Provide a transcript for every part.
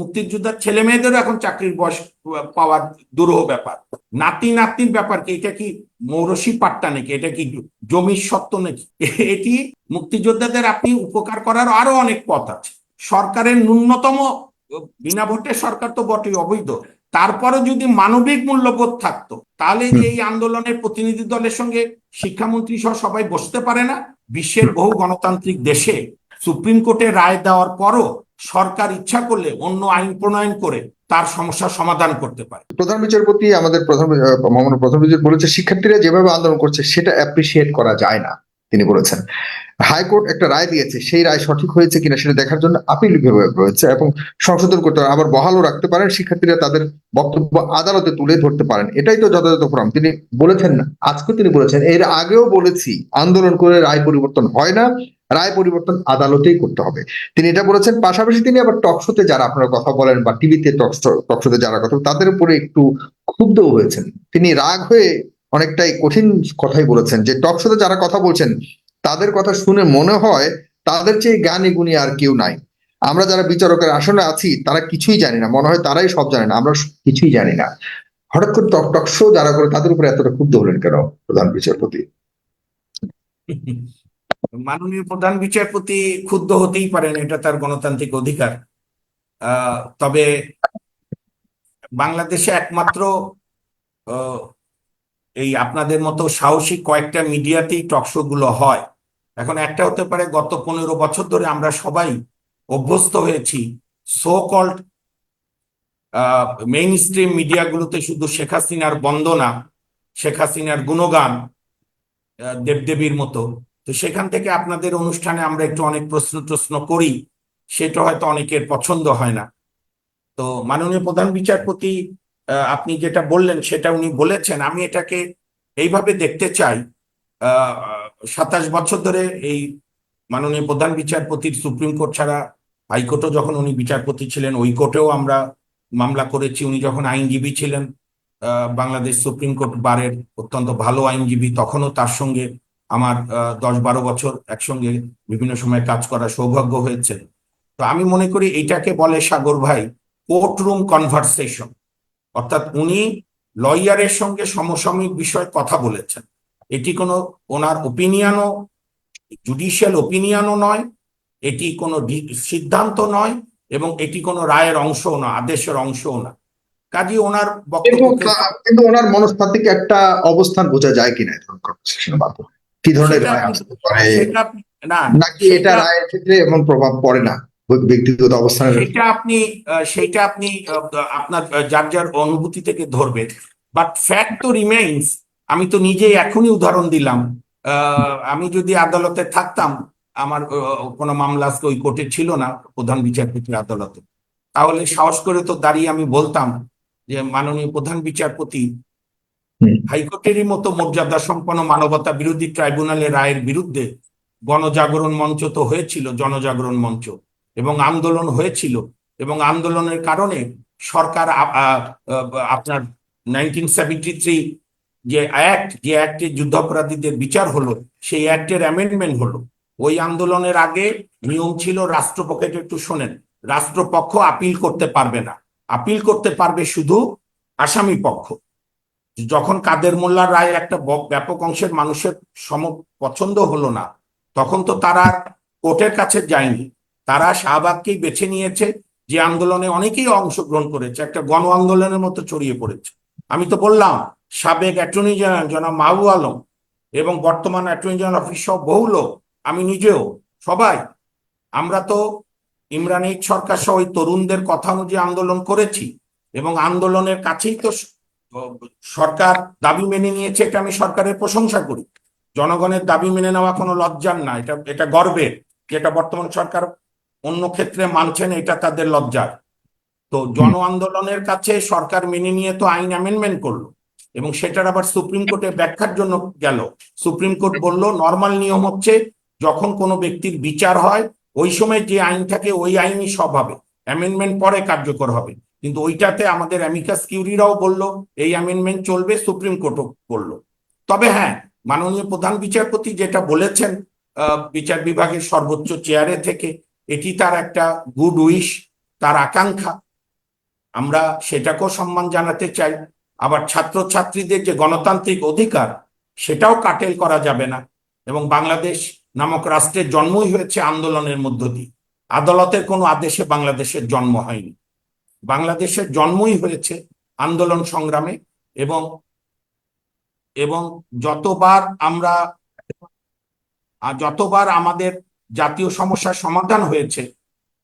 মুক্তিযোদ্ধার ছেলে মেয়েদেরও এখন চাকরির বয়স পাওয়ার দুরূহ ব্যাপার। নাতি নাতনির ব্যাপার কি? এটা কি মৌরসি পাট্টা নাকি? এটা কি জমির সত্ত্ব নাকি? এটি মুক্তিযোদ্ধাদের আপনি উপকার করার আরও অনেক পথ আছে। সরকারের ন্যূনতম, বিনা ভোটে সরকার তো বটেই, অবৈধ। তারপরে যদি মানবিক মূল্যবোধ থাকতো, তাহলে এই আন্দোলনের প্রতিনিধি দলের সঙ্গে শিক্ষামন্ত্রী সহ সবাই বসতে পারে না। বিশ্বের বহু গণতান্ত্রিক দেশে সুপ্রিম কোর্টে রায় দেওয়ার পরও সরকার ইচ্ছা করলে অন্য আইন প্রণয়ন করে তার সমস্যা সমাধান করতে পারে। প্রধান বিচারপতি আমাদের প্রধান প্রধান বিচারপতি বলেছে, শিক্ষার্থীরা যেভাবে আন্দোলন করছে, সেটা অ্যাপ্রিসিয়েট করা যায় না। তিনি বলেছেন। হাইকোর্ট একটা রায় দিয়েছে, সেই রায় সঠিক হয়েছে কিনা সেটা দেখার জন্য আপিল বিভাগ রয়েছে এবং সংশোধন করতে হবে আবার বহালও রাখতে পারেন, শিক্ষার্থীরা তাদের বক্তব্য আদালতে তুলে ধরতে পারেন। এটাই তো যথাযথ ফোরাম তিনি বলেছেন না, আজকে তিনি বলেছেন, এর আগেও বলেছি, আন্দোলন করে রায় পরিবর্তন হয় না, রায় পরিবর্তন আদালতেই করতে হবে। তিনি এটা বলেছেন, পাশাপাশি তিনি আবার টকশোতে যারা আপনারা কথা বলেন বা টিভিতে টকশো টকশোতে যারা কথা তাদের উপরে একটু ক্ষুব্ধ হয়েছেন। তিনি রাগ হয়ে অনেকটাই কঠিন কথাই বলেছেন যে টকশোতে যারা কথা বলছেন, তাদের কথা শুনে মনে হয় তাদের চেয়ে জ্ঞানী গুণী আর কেউ নাই। আমরা যারা বিচারকের আসনে আছি, তারা কিছুই জানি না, মনে হয় তারাই সব জানে না, আমরা কিছুই জানি না। হঠাৎ করে টক টক শো যারা করে, তাদের উপরে এতটা ক্ষুব্ধ হলেন কেন প্রধান বিচারপতি? মাননীয় প্রধান বিচারপতি ক্ষুব্ধ হতেই পারেন, এটা তার গণতান্ত্রিক অধিকার। তবে বাংলাদেশে একমাত্র এই আপনাদের মতো সাহসী কয়েকটা মিডিয়াতেই টকশো গুলো হয়। এখন একটা হতে পারে গত পনেরো বছর ধরে আমরা সবাই অভ্যস্ত হয়েছি সো কল্ড মেইন স্ট্রিম মিডিয়াগুলোতে শুধু শেখ হাসিনার বন্দনা, শেখ হাসিনার গুণগান দেবদেবীর মতো। তো সেখান থেকে আপনাদের অনুষ্ঠানে আমরা একটু অনেক প্রশ্ন প্রশ্ন করি, সেটা হয়তো অনেকের পছন্দ হয় না। তো মাননীয় প্রধান বিচারপতি আপনি যেটা বললেন সেটা উনি বলেছেন। আমি এটাকে এইভাবে দেখতে চাই। সাতাশ বছর ধরে এই মাননীয় প্রধান বিচারপতির সুপ্রিম কোর্ট ছাড়া হাইকোর্টও যখন উনি বিচারপতি ছিলেন, ওই কোর্টেও আমরা মামলা করেছি। উনি যখন আইনজীবী ছিলেন বাংলাদেশ সুপ্রিম কোর্ট বারের অত্যন্ত ভালো আইনজীবী, তখনও তার সঙ্গে আমার দশ বারো বছর একসঙ্গে বিভিন্ন সময় কাজ করার সৌভাগ্য হয়েছে। তো আমি মনে করি এইটাকে বলে সাগর ভাই কোর্ট রুম কনভারসেশন অর্থাৎ উনি লয়ারের সঙ্গে সমসাময়িক বিষয়ে কথা বলেছেন। এটি কোনো ওনার ওপিনিয়নও জুডিশিয়াল ওপিনিয়নও নয় এটি কোনো সিদ্ধান্ত নয় এবং এটি কোনো রায়ের অংশও না আদেশের অংশও না কাজে ওনার বক্তব্য কিন্তু ওনার মনস্তাত্ত্বিক একটা অবস্থান বোঝা যায় কিনা কি ধরনের রায় আসতে পারে? নাকি এটা রায়ের ক্ষেত্রে এমন প্রভাব পড়ে না? ব্যক্তিগত অবস্থানের সেটা আপনি সেটা আপনি আপনার যার যার অনুভূতি থেকে ধরবেন বাট ফ্যাক্ট তো রিমেইনস আমি তো নিজেই এখনই উদাহরণ দিলাম। আমি যদি আদালতে থাকতাম আমার কোনো মামলা আজকে ওই কোর্টে ছিল না প্রধান বিচারপতির আদালতে। তাহলে সাহস করে তো দাঁড়িয়ে আমি বলতাম যে মাননীয় প্রধান বিচারপতি হাইকোর্টেরই মতো মর্যাদা সম্পন্ন মানবতা বিরোধী ট্রাইব্যুনালের রায়ের বিরুদ্ধে গণজাগরণ মঞ্চ তো হয়েছিল জনজাগরণ মঞ্চ। এবং আন্দোলন হয়েছিল এবং আন্দোলনের কারণে সরকার আপনার নাইনটিন সেভেন্টি থ্রি যে অ্যাক্ট যে অ্যাক্টে যুদ্ধাপরাধীদের বিচার হলো, সেই অ্যাক্টের অ্যামেন্ডমেন্ট হলো। ওই আন্দোলনের আগে নিয়ম ছিল রাষ্ট্রপক্ষকে একটু শোনেন, রাষ্ট্রপক্ষ আপিল করতে পারবে না। আপিল করতে পারবে শুধু আসামি পক্ষ। যখন কাদের মোল্লার রায় একটা ব্যাপক অংশের মানুষের সম পছন্দ হলো না, তখন তো তারা কোর্টের কাছে যায়নি। তারা শাহবাগকেই বেছে নিয়েছে, যে আন্দোলনে অনেকেই অংশগ্রহণ করেছে, একটা গণ আন্দোলনের মতো ছড়িয়ে পড়েছে। আমি তো বললাম, সাবেক অ্যাটর্নি জেনারেল জনাব মাহবুব আলম এবং বর্তমান অ্যাটর্নি জেনারেল অফিস সহ বহু লোক, আমি নিজেও, সবাই, আমরা তো ইমরান এইচ সরকার সহ তরুণদের কথা অনুযায়ী আন্দোলন করেছি এবং আন্দোলনের কাছেই তো সরকার দাবি মেনে নিয়েছে, এটা আমি সরকারের প্রশংসা করি। জনগণের দাবি মেনে নেওয়া কোনো লজ্জার না, এটা এটা গর্বের যেটা বর্তমান সরকার অন্য ক্ষেত্রে মানছেন এটা তাদের লজ্জার তো জন আন্দোলনের কাছে সরকার মেনে নিয়ে তো আইন অ্যামেন্ডমেন্ট করল এবং সেটার আবার সুপ্রিম কোর্টে ব্যাখ্যার জন্য গেল। সুপ্রিম কোর্ট বলল নর্মাল নিয়ম হচ্ছে যখন কোনো ব্যক্তির বিচার হয়, ওই সময় যে আইন থাকে, ওই আইনই সব হবে। অ্যামেন্ডমেন্ট পরে কার্যকর হবে। কিন্তু ওইটাতে আমাদের অ্যামিকাস কিউরিরাও বলল, এই অ্যামেন্ডমেন্ট চলবে, সুপ্রিম কোর্টও বলল। তবে হ্যাঁ মাননীয় প্রধান বিচারপতি যেটা বলেছেন বিচার বিভাগের সর্বোচ্চ চেয়ারে থেকে এটি তার একটা গুড উইশ তার আকাঙ্ক্ষা। আমরা সেটাকেও সম্মান জানাতে চাই। আবার ছাত্রছাত্রীদের যে গণতান্ত্রিক অধিকার, সেটাও কাটেল করা যাবে না। এবং বাংলাদেশ নামক রাষ্ট্রের জন্মই হয়েছে আন্দোলনের মধ্য দিয়ে। আদালতের কোনো আদেশে বাংলাদেশের জন্ম হয়নি। বাংলাদেশের জন্মই হয়েছে আন্দোলন সংগ্রামে এবং এবং যতবার আমরা যতবার আমাদের জাতীয় সমস্যার সমাধান হয়েছে।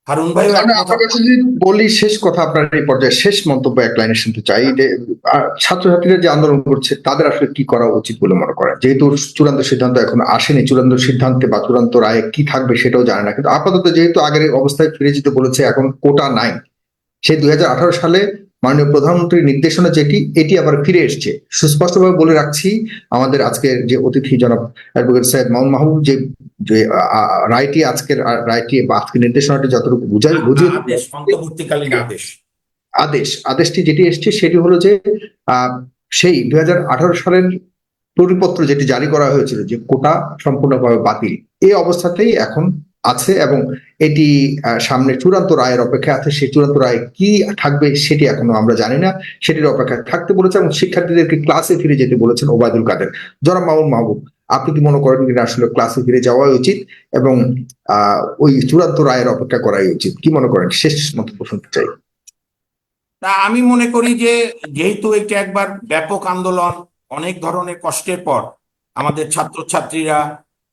হারুন ভাই বলি শেষ কথা আপনার এই পর্যায়ে শেষ মন্তব্য এক লাইনে শুনতে চাই যে আহ, ছাত্রছাত্রীরা যে আন্দোলন করছে তাদের আসলে কি করা উচিত বলে মনে করেন? যেহেতু চূড়ান্ত সিদ্ধান্ত এখন আসেনি চূড়ান্ত সিদ্ধান্তে বা চূড়ান্ত রায়ে কি থাকবে সেটাও জানে না। কিন্তু আপাতত যেহেতু আগের অবস্থায় ফিরে যেতে বলেছে এখন কোটা নাই। সেই দুই হাজার আঠারো সালে মাননীয় প্রধানমন্ত্রীর নির্দেশনা যেটি এটি আবার ফিরে এসছে। সুস্পষ্টভাবে বলে রাখছি আমাদের আজকের যে অতিথি জনাব অ্যাডভোকেট সাহেব মোহাম্মদ মাহবুব যে রায়টি আজকের রায়টি বা আজকের নির্দেশনাটি যতটুকু বুঝাই বুঝিয়ে আদেশ অন্তর্বর্তীকালীন আদেশ। আদেশ আদেশটি যেটি এসছে সেটি হলো যে আহ, সেই দুই হাজার আঠারো সালের পরিপত্র যেটি জারি করা হয়েছিল যে কোটা সম্পূর্ণভাবে বাতিল এই অবস্থাতেই এখন আছে এবং এটি সামনে চূড়ান্ত রায়ের অপেক্ষায় আছে। সেই চূড়ান্ত রায় কি থাকবে সেটি এখনও আমরা জানি না। সেটির অপেক্ষায় থাকতে বলেছে এবং শিক্ষার্থীদেরকে ক্লাসে ফিরে যেতে বলেছেন ওবায়দুল কাদের। জনাব মামুন মাহবুব, আপনি কি মনে করেন কিনা আসলে ক্লাসে ফিরে যাওয়াই উচিত এবং ওই চূড়ান্ত রায়ের অপেক্ষা করাই উচিত? কি মনে করেন? শেষ মন্তব্য শুনতে চাই। তা আমি মনে করি যে, যেহেতু এটা একবার ব্যাপক আন্দোলন, অনেক ধরনের কষ্টের পর আমাদের ছাত্রছাত্রীরা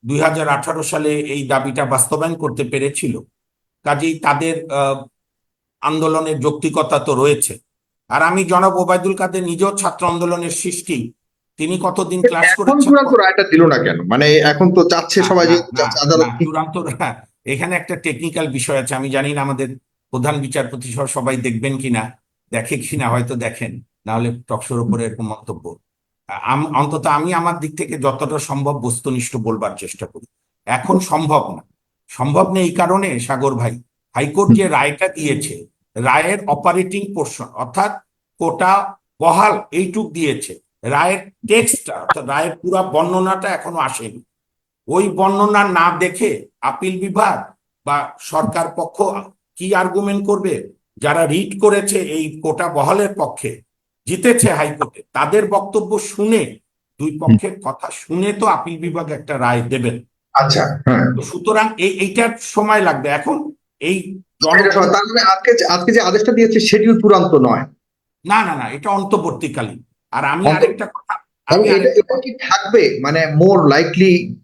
দুই হাজার আঠারো সালে এই দাবিটা বাস্তবায়ন করতে পেরেছিল। কাজেই তাদের আন্দোলনের যৌক্তিকতা তো রয়েছে। আর আমি জনাব ওবায়দুল কাদের নিজেও ছাত্র আন্দোলনের সৃষ্টি। তিনি কতদিন ক্লাস করেছেন? চূড়ান্ত রায়টা দিল না কেন? মানে এখন তো চাচ্ছে সবাই যে আদালত চূড়ান্ত এখানে একটা টেকনিক্যাল বিষয় আছে। আমি জানি না আমাদের প্রধান বিচারপতি সহ সবাই দেখবেন কিনা দেখে কিনা হয়তো দেখেন। না হলে টকশোর উপরে এরকম মন্তব্য। অন্তত আমি আমার দিক থেকে যতটা সম্ভব বস্তুনিষ্ঠ বলবার চেষ্টা করি। এখন সম্ভব না। সম্ভব নেই এই কারণে সাগর ভাই। হাইকোর্ট যে রায়টা দিয়েছে রায়ের অপারেটিং পোর্শন অর্থাৎ কোটা বহাল এইটুক দিয়েছে। রায়ের টেক্সটটা অর্থাৎ রায়ের পুরা বর্ণনাটা এখনও আসেনি। ওই বর্ণনা না দেখে আপিল বিভাগ বা সরকার পক্ষ কি আর্গুমেন্ট করবে? যারা রিট করেছে এই কোটা বহালের পক্ষে জিতেছে হাইকোর্টে। তাদের বক্তব্য শুনে দুই পক্ষের কথা শুনে তো আপিল বিভাগ একটা রায় দেবেন। আচ্ছা হ্যাঁ। তো সুতরাং এই এইটার সময় লাগবে। এখন এই তার মানে আজকে আজকে যে আদেশটা দিয়েছে সেটিও চূড়ান্ত নয়। না না না এটা অন্তর্বর্তীকালীন। আর আমি আরেকটা কথা থাকবে? মানে মোর লাইকলি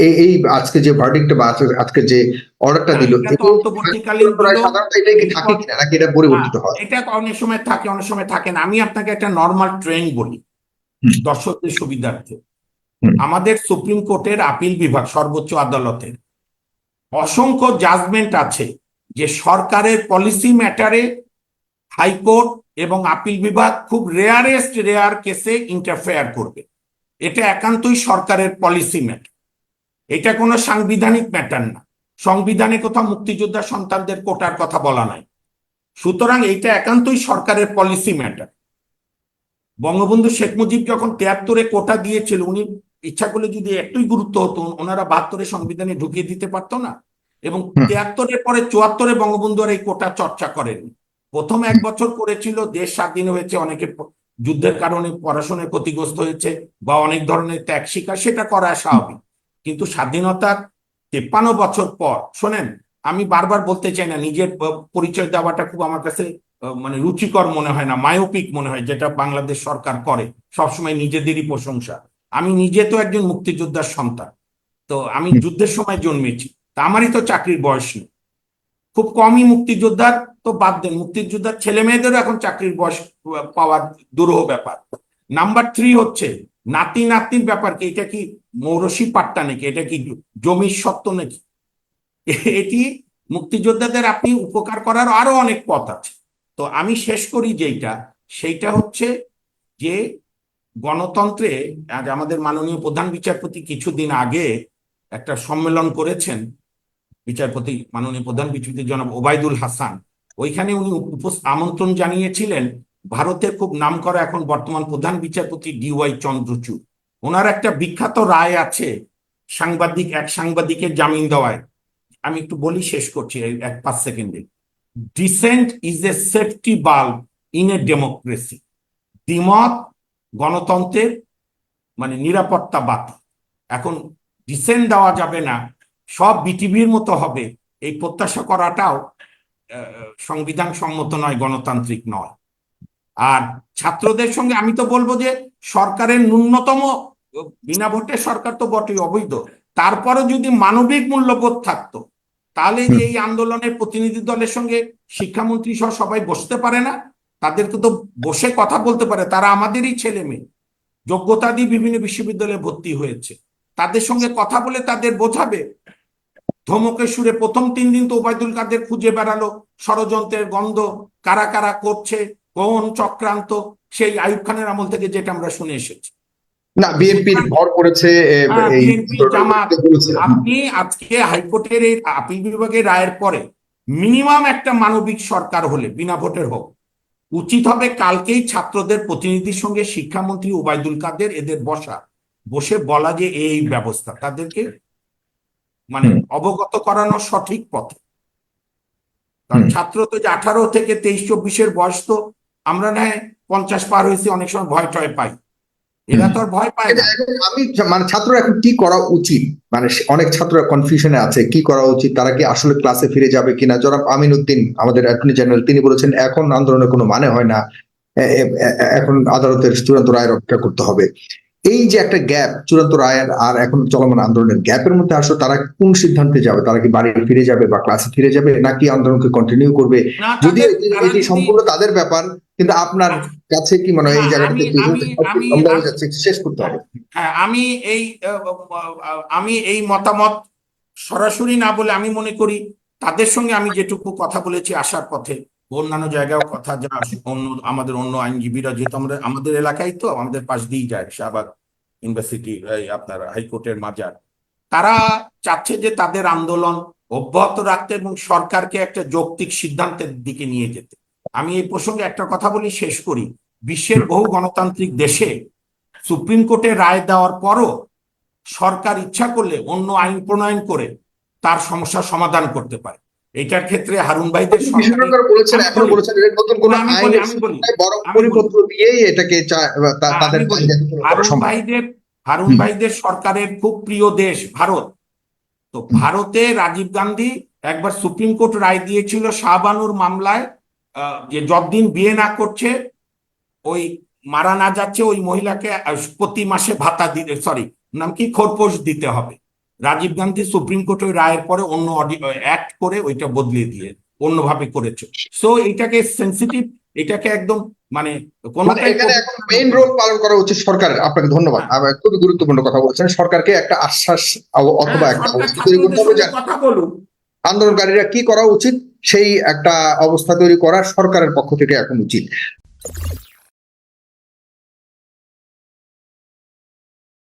এই এই আজকে যে ভার্ডিক্ট বা আজকে- যে অর্ডারটা দিল এটা অন্তর্বর্তীকালীন সাধারণত এটাই কি থাকে কিনা নাকি এটা পরিবর্তিত হয় এটা অনেক সময় থাকে অনেক সময় থাকে না। আমি আপনাকে একটা নর্মাল ট্রেন বলি দর্শকদের সুবিধার্থে। আমাদের সুপ্রিম কোর্টের আপিল বিভাগ সর্বোচ্চ আদালতের অসংখ্য জাজমেন্ট আছে যে সরকারের পলিসি ম্যাটারে হাইকোর্ট এবং আপিল বিভাগ খুব রেয়ারেস্ট রেয়ার কেসে ইন্টারফেয়ার করবে। এটা একান্তই সরকারের পলিসি ম্যাটার এটা কোনো সাংবিধানিক ম্যাটার না। সংবিধানে কোথাও মুক্তিযোদ্ধা সন্তানদের কোটার কথা বলা নাই। সুতরাং এইটা একান্তই সরকারের পলিসি ম্যাটার বঙ্গবন্ধু শেখ মুজিব যখন তিয়াত্তরে কোটা দিয়েছিল উনি ইচ্ছা করলে যদি একটুই গুরুত্ব হতো ওনারা বাহাত্তরে সংবিধানে ঢুকিয়ে দিতে পারতো না। এবং। তিয়াত্তরের পরে চুয়াত্তরে বঙ্গবন্ধু আর এই কোটা চর্চা করেননি। প্রথম এক বছর করেছিল দেশ স্বাধীন হয়েছে অনেকে যুদ্ধের কারণে পড়াশোনায় ক্ষতিগ্রস্ত হয়েছে বা অনেক ধরনের ত্যাগ শিকার সেটা করা স্বাভাবিক। কিন্তু স্বাধীনতার তেপ্পান্ন বছর পর শোনেন আমি বারবার বলতে চাই না নিজের পরিচয় দেওয়াটা খুব আমার কাছে মানে রুচিকর মনে হয় না মায়োপিক মনে হয় যেটা বাংলাদেশ সরকার করে সবসময় নিজেদেরই প্রশংসা। আমি নিজে তো একজন মুক্তিযোদ্ধার সন্তান তো আমি যুদ্ধের সময় জন্মেছি তা আমারই তো চাকরির বয়স নেই। খুব কমই মুক্তিযোদ্ধার তো বাদ দেন মুক্তিযোদ্ধার ছেলে মেয়েদেরও এখন চাকরির বয়স পাওয়ার দুরূহ ব্যাপার। নাম্বার থ্রি হচ্ছে নাতি নাতনির ব্যাপার কি? এটা কি মৌরসি পাট্টা নাকি? এটা কি জমির সত্ত্ব নাকি? এটি মুক্তিযোদ্ধাদের আপনি উপকার করার আরও অনেক পথ আছে। তো আমি শেষ করি যেইটা। সেইটা হচ্ছে যে গণতন্ত্রে আজ আমাদের মাননীয় প্রধান বিচারপতি কিছুদিন আগে একটা সম্মেলন করেছেন। বিচারপতি, মাননীয় প্রধান বিচারপতি জনাব ওবায়দুল হাসান। ওইখানে উনি আমন্ত্রণ জানিয়েছিলেন ভারতের খুব নাম করা এখন বর্তমান প্রধান বিচারপতি ডিওয়াই চন্দ্রচূড়। ওনার একটা বিখ্যাত রায় আছে সাংবাদিক, এক সাংবাদিকের জামিন দেওয়ায়। আমি একটু বলি, শেষ করছি এক পাঁচ সেকেন্ডে। ডিসেন্ট ইজ এ সেফটি বাল্ব ইন এ ডেমোক্রেসি দ্বিমত গণতন্ত্রের মানে নিরাপত্তা বাতি এখন ডিসেন্ট দেওয়া যাবে না, সব বিটিভির মতো হবে। এই প্রত্যাশা করাটাও সংবিধান সম্মত নয়, গণতান্ত্রিক নয়। আর ছাত্রদের সঙ্গে আমি তো বলব যে সরকারের ন্যূনতম বিনা ভোটে সরকার তো বটেই অবৈধ। তারপরে যদি মানবিক মূল্যবোধ থাকতো তাহলে যে এই আন্দোলনের প্রতিনিধি দলের সঙ্গে শিক্ষামন্ত্রী সহ সবাই বসতে পারে না। তাদেরকে তো বসে কথা বলতে পারে তারা আমাদেরই ছেলে মেয়ে। যোগ্যতা দিয়ে বিভিন্ন বিশ্ববিদ্যালয়ে ভর্তি হয়েছে। তাদের সঙ্গে কথা বলে তাদের বোঝাবে। ধমকের সুরে প্রথম তিন দিন তো ওবায়দুল কাদের খুঁজে বেড়ালো ষড়যন্ত্রের গন্ধ কারা কারা করছে কোন চক্রান্ত সেই আইয়ুব খানের আমল থেকে যেটা আমরা শুনে এসেছি। না বিএনপির ভর করেছে। আপনি আজকে হাইকোর্টের এই আপিল বিভাগের রায়ের পরে মিনিমাম একটা মানবিক সরকার হলে বিনা ভোটের হোক উচিত হবে কালকেই ছাত্রদের প্রতিনিধির সঙ্গে শিক্ষামন্ত্রী ওবায়দুল কাদের এদের বসা বসে বলা যে এই ব্যবস্থা তাদেরকে মানে অবগত করানো সঠিক পথে। কারণ ছাত্র তো যে আঠারো থেকে তেইশ চব্বিশের বয়স তো আমরা না পঞ্চাশ পার হয়েছি অনেক সময় ভয় টয় পাই। এরা তো ভয় পায় না। আমি মানে ছাত্র এখন কি করা উচিত? মানে অনেক ছাত্র কনফিউশনে আছে কি করা উচিত? তারা কি আসলে ক্লাসে ফিরে যাবে কিনা? জনাব আমিন উদ্দিন আমাদের অ্যাটর্নি জেনারেল তিনি বলেছেন এখন আন্দোলনের কোনো মানে হয় না। এখন আদালতের চূড়ান্ত রায় রক্ষা করতে হবে। এই যে একটা গ্যাপ চূড়ান্ত রায়ের আর এখন চলমান আন্দোলনের গ্যাপের মধ্যে আসলে তারা কোন সিদ্ধান্তে যাবে? তারা কি বাড়ি ফিরে যাবে বা ক্লাসে ফিরে যাবে? নাকি আন্দোলনকে কন্টিনিউ করবে? যদি এটি- সম্পূর্ণ তাদের ব্যাপার কিন্তু আপনার কাছে কি মনে হয় এই জায়গাটাতে শেষ করতে হবে। হ্যাঁ আমি এই আমি এই মতামত সরাসরি না বলে আমি মনে করি তাদের সঙ্গে আমি যেটুকু কথা বলেছি আসার পথে। অন্যান্য জায়গায় কথা যা অন্য আমাদের অন্য আইনজীবীরা যেহেতু আমরা, আমাদের এলাকায় তো আমাদের পাশ দিয়েই যায় শাহবাগ ইউনিভার্সিটি আপনার হাইকোর্টের মাজার। তারা চাচ্ছে যে তাদের আন্দোলন অব্যাহত রাখতে এবং সরকারকে একটা যৌক্তিক সিদ্ধান্তের দিকে নিয়ে যেতে। আমি এই প্রসঙ্গে একটা কথা বলি, শেষ করি। বিশ্বের বহু গণতান্ত্রিক দেশে সুপ্রিম কোর্টে রায় দেওয়ার পরও সরকার ইচ্ছা করলে অন্য আইন প্রণয়ন করে তার সমস্যার সমাধান করতে পারে। এটার ক্ষেত্রে হারুন ভাইদের বলেছেন আমি বলেছেন এর নতুন কোন আমি বলি আমি বলি। পরিপত্র দিয়েই এটাকে চা- তা- আমি তাদের বলি, চাহিদা পূরণ করা হারুন ভাইদের হারুন ভাইদের সরকারের খুব প্রিয় দেশ ভারত। তো ভারতে রাজীব গান্ধী একবার সুপ্রিম কোর্ট রায় দিয়েছিল শাহবানুর মামলায় আহ, যে যতদিন বিয়ে না করছে ওই মারা না যাচ্ছে ওই মহিলাকে প্রতি মাসে ভাতা দিতে সরি নাম কি? খোরপোশ দিতে হবে। রাজীব গান্ধী সুপ্রিম কোর্টের রায়ের পরে অন্য অ্যাক্ট করে ওইটা বদলে দিয়ে অন্যভাবে করেছে। সো এটাকে সেন্সিটিভ এটাকে একদম মানে মানে এখানে এখন মেইন রোল পালন করা উচিত সরকারের। আপনাকে ধন্যবাদ। হ্যাঁ। খুবই গুরুত্বপূর্ণ কথা বলছেন। সরকারকে একটা আশ্বাস অথবা হ্যাঁ, একটা যে সঙ্গে কথা বলুন। আন্দোলনকারীরা কি করা উচিত সেই একটা অবস্থা তৈরি করা সরকারের পক্ষ থেকে এখন উচিত।